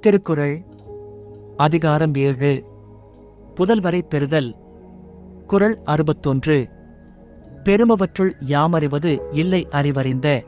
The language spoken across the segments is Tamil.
திருக்குறள் அதிகாரம் ஏழு. புதல்வரை பெறுதல். குறள் அறுபத்தொன்று. பெருமவற்றுள் யாமறிவது இல்லை அறிவறிந்த.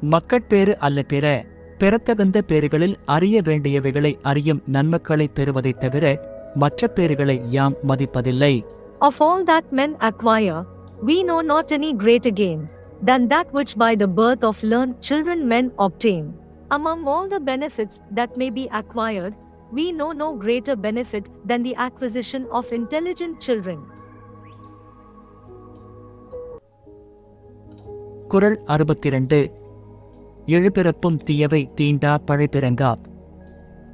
மக்கட்பேறு அல்ல பிற பெறத்தகுந்த பேறுகளில் அறிய வேண்டியவைகளை அறியும் நன்மக்களைப் பெறுவதைத் தவிர மற்ற பேறுகளை யாம் மதிப்பதில்லை. Of all that men acquire, we know not any greater gain than that which by the birth of learned children men obtain. Among all the benefits that may be acquired, we know no greater benefit than the acquisition of intelligent children. குறள் அறுபத்திரண்டு எழுபிறப்பும் தீயவை தீண்டா பழைப்பிறங்கா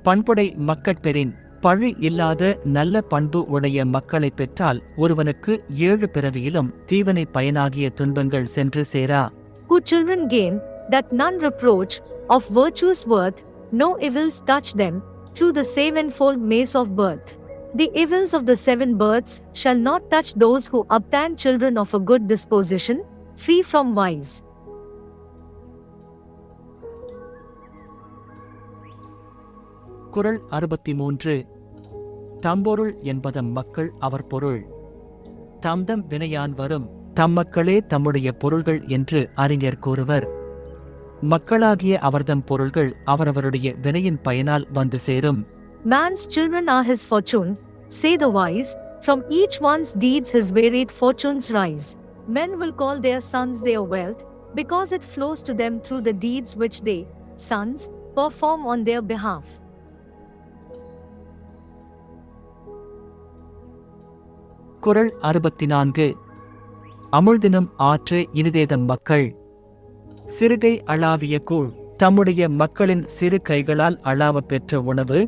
பண்புடை மக்கட்பெறின் பழி இல்லாத நல்ல பண்பு உடைய மக்களைப் பெற்றால் ஒருவனுக்கு ஏழு பிறவியிலும் தீவனை பயனாகிய துன்பங்கள் சென்று சேரா Who children gain, that none reproach, of virtue's worth, no evils touch them, through the sevenfold maze of birth. The evils of the seven births shall not touch those who obtain children of a good disposition, free from vice. குரல் அறுபத்தி மூன்று தம்பொருள் என்பதம் மக்கள் அவர் பொருள் தம்தம் வினையான் வரும் தம் மக்களே தம்முடைய பொருள்கள் என்று அறிஞர் கூறுவர் மக்களாகிய அவர்தம் பொருள்கள் அவரவருடைய வினையின் பயனால் வந்து சேரும் Man's children are his fortune, say the wise, from each one's deeds his varied fortunes rise. Men will call their sons their wealth, because it flows to them through the deeds which they, sons, perform on their behalf. குறள் அறுபத்தி நான்கு அமுழ்தினம் ஆற்று இனிதேதம் மக்கள் சிறுகை அளாவிய கூழ் தம்முடைய மக்களின் சிறு கைகளால் அளாவப் பெற்ற உணவு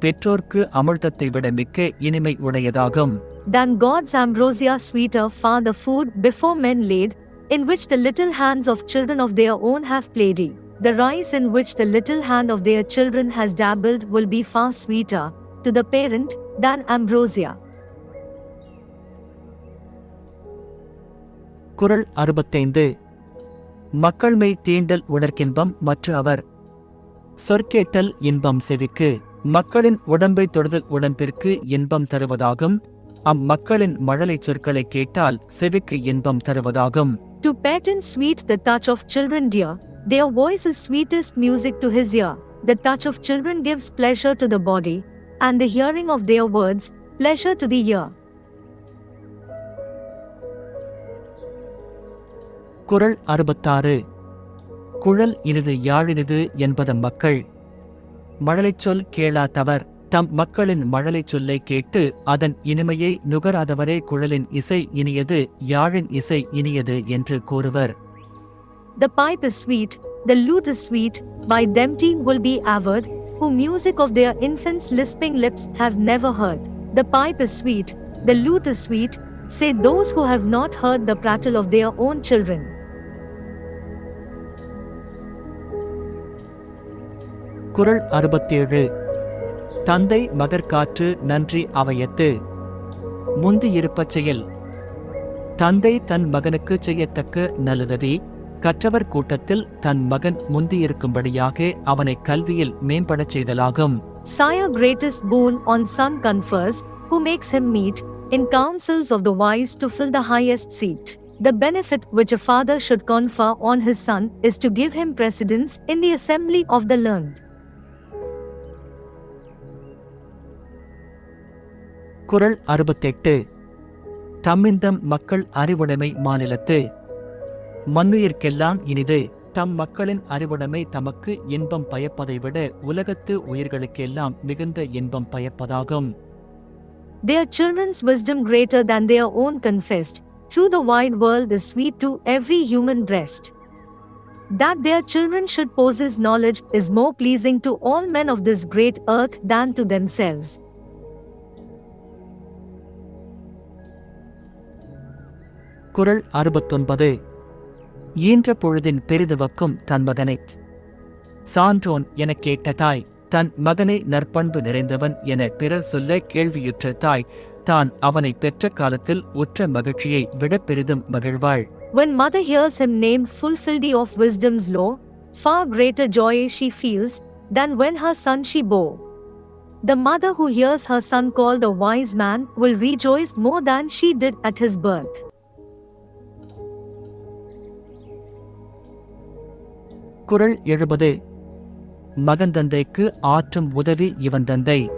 பெற்றோர்க்கு அமிழ்தத்தை விட மிக்க இனிமை உடையதாகும் Than God's ambrosia sweeter far the food before men laid, in which the little hands of children of their own have played. The rice in which the little hand of their children has dabbled will be far sweeter to the parent than ambrosia. குறள் அறுபத்தைந்து மக்கள்மை தீண்டல் உணர்க்கின்பம் மற்ற அவர் சொற்கேட்டல் இன்பம் செவிக்கு மக்களின் உடம்பை தொடுதல் உடம்பிற்கு இன்பம் தருவதாகும் அம்மக்களின் மழலை சொற்களை கேட்டால் செவிக்கு இன்பம் தருவதாகும் to bad and sweet the touch of children dear their voice is sweetest music to his ear the touch of children gives pleasure to the body and the hearing of their words pleasure to the ear குரல் அறுபத்தாறு குழல் இனிது யாழினிது என்பத மக்கள் மழலைச் சொல் கேளா தவர் தம் மக்களின் மழலைச் சொல்லை கேட்டு அதன் இனிமையை நுகராதவரே குழலின் இசை இனியது யாழின் இசை இனியது என்று கூறுவர் The pipe is sweet, the lute is sweet, by them tea will be averred, who music of their infants' lisping lips have never heard. The pipe is sweet, the lute is sweet, say those who have not heard the prattle of their own children. குறள் அறுபத்தேழு தந்தை மகற்காற்று நன்றி அவையத்து முந்தியிருப்பச் செயல் தந்தை தன் மகனுக்கு செய்யத்தக்க நல்லுதவி கற்றவர் கூட்டத்தில் தன் மகன் முந்தியிருக்கும்படியாக அவனை கல்வியில் மேம்படச் செய்தலாகும் Sire greatest boon on son confers, who makes him meet, in councils of the wise to fill the highest seat. The benefit which a father should confer on his son is to give him precedence in the assembly of the learned. குரல் அறுபத்தெட்டு தம்மிந்தம் மக்கள் அறிவுடைமை மாநிலத்து மண்ணுயிர்க்கெல்லாம் இனிது தம் மக்களின் அறிவுடைமை தமக்கு இன்பம் பயப்பதை விட உலகத்து உயிர்களுக்கெல்லாம் மிகுந்த இன்பம் பயப்பதாகும் Their children's wisdom greater than their own confessed, through the wide world is sweet to every human breast. That their children should possess knowledge is more pleasing to all men of this great earth than to themselves. குரல் அறுபத்தொன்பது ஈன்ற பொழுதின் பெரிதுவக்கும் தன் மகனை சான்றோன் எனக் கேட்ட தாய் தன் மகனை நற்பண்பு நிறைந்தவன் என பிறர் சொல்ல கேள்வியுற்ற தாய் தான் அவனை பெற்ற காலத்தில் உற்ற மகிழ்ச்சியை விட பெரிதும் மகிழ்வாள் When mother hears him named fulfilled of wisdom's law, far greater joy she feels than when her son she bore. The mother who hears her son called a wise man will rejoice more than she did at his birth. குரல் எழுபது. மகன் தந்தைக்கு ஆற்றும் உதவி இவன் தந்தை.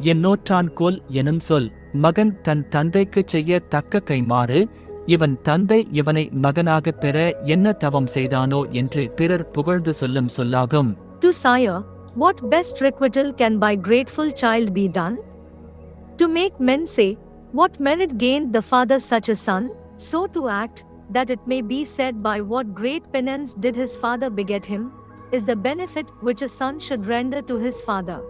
என்னோற்றான் கோல் எனும் சொல் மகன் தன் தந்தைக்கு செய்ய தக்க கைமாறு இவன் தந்தை இவனை மகனாகப் பெற என்ன தவம் செய்தானோ என்று பிறர் புகழ்ந்து சொல்லும் சொல்லாகும். To sire, what best requital can by grateful child be done? To make men say what merit gain the father such a son so to act that it may be said by what great penance did his father beget him, is the benefit which a son should render to his father.